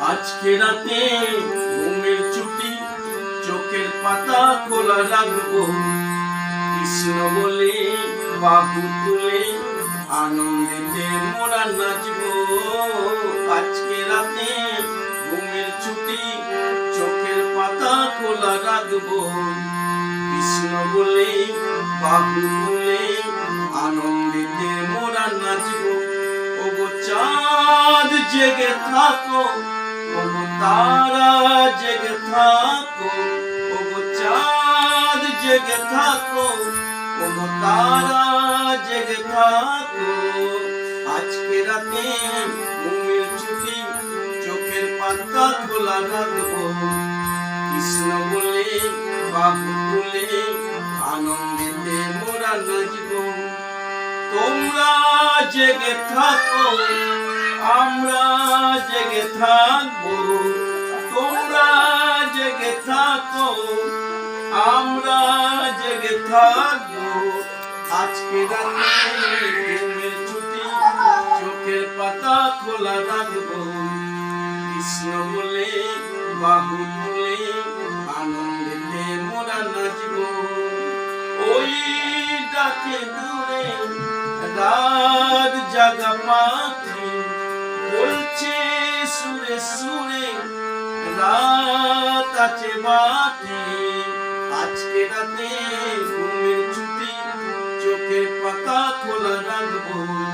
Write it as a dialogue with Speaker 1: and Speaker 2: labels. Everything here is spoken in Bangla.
Speaker 1: আজকে রাতে ঘুমের ছুটি, চোখের পাতা খোলা রাখব। কৃষ্ণ বলে, বাহু তুলে আনন্দিতে মোরা নাচবো। আজকে রাতে ঘুমের ছুটি, চোখের পাতা খোলা রাখব। কৃষ্ণ বলে, বাহু তুলে আনন্দিতে মোরা নাচবো। ওগো চাঁদ জেগে থাকো ওগো তারা জেগে থাকো ওগো চাঁদ জেগে থাকো ওগো তারা জেগে থাকো। আজকে রাতে ঘুমের ছুটি, চোখের পাতা খোলা রাখব। কৃষ্ণ বলে বাবু জেগে থাকো, আমরা জেগে থাকব। তোমরা জেগে থাকো, আমরা জেগে থাকব। আজকে ছুটি, চোখের পাতা খোলা রাখব। কৃষ্ণ বলে, বাহু তুলে মোরা ওই ডাকে দূরে জাগা পাখি বলছে, সুরে সুরে, রাত আছে বাকি আজকে রাতে ঘুমের ছুটি, চোখের পাতা খোলা রাখব।